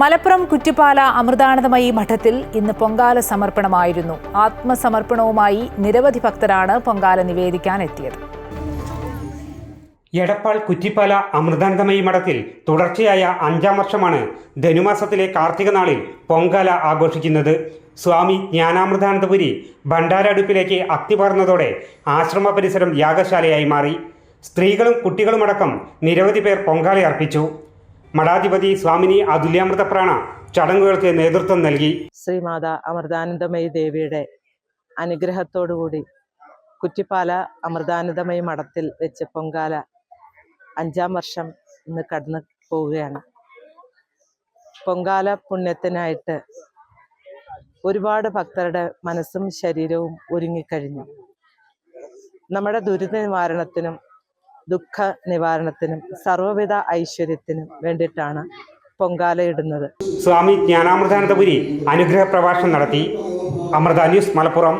മലപ്പുറം കുറ്റിപ്പാല അമൃതാനന്ദമയി മഠത്തിൽ ഇന്ന് പൊങ്കാല സമർപ്പണമായിരുന്നു. ആത്മസമർപ്പണവുമായി നിരവധി ഭക്തരാണ് പൊങ്കാല നിവേദിക്കാൻ എത്തിയത് എടപ്പാൾ കുറ്റിപ്പാല അമൃതാനന്ദമയി മഠത്തിൽ തുടർച്ചയായ അഞ്ചാം വർഷമാണ് ധനുമാസത്തിലെ കാർത്തിക നാളിൽ പൊങ്കാല ആഘോഷിക്കുന്നത്. സ്വാമി ജ്ഞാനാമൃതാനന്ദപുരി ഭണ്ഡാര അടുപ്പിലേക്ക് പറഞ്ഞതോടെ ആശ്രമ പരിസരം യാഗശാലയായി മാറി. സ്ത്രീകളും കുട്ടികളുമടക്കം നിരവധി പേർ പൊങ്കാല അർപ്പിച്ചു. മഠാധിപതി സ്വാമിനി അതുല്യാമൃതപ്രാണ ചടങ്ങുകൾക്ക് നേതൃത്വം നൽകി. ശ്രീമാത അമൃതാനന്ദമയി ദേവിയുടെ അനുഗ്രഹത്തോടുകൂടി കുറ്റിപ്പാല അമൃതാനന്ദമയി മഠത്തിൽ വെച്ച് പൊങ്കാല അഞ്ചാം വർഷം ഇന്ന് കടന്നു പോവുകയാണ്. പൊങ്കാല പുണ്യത്തിനായിട്ട് ഒരുപാട് ഭക്തരുടെ മനസ്സും ശരീരവും ഒരുങ്ങിക്കഴിഞ്ഞു. നമ്മുടെ ദുരിത നിവാരണത്തിനും ദുഃഖ നിവാരണത്തിനും സർവവിധ ഐശ്വര്യത്തിനും വേണ്ടിയിട്ടാണ് പൊങ്കാല ഇടുന്നത്. സ്വാമി ജ്ഞാനാമൃതാനന്ദപുരി അനുഗ്രഹ പ്രഭാഷണം നടത്തി. അമൃത ന്യൂസ് മലപ്പുറം.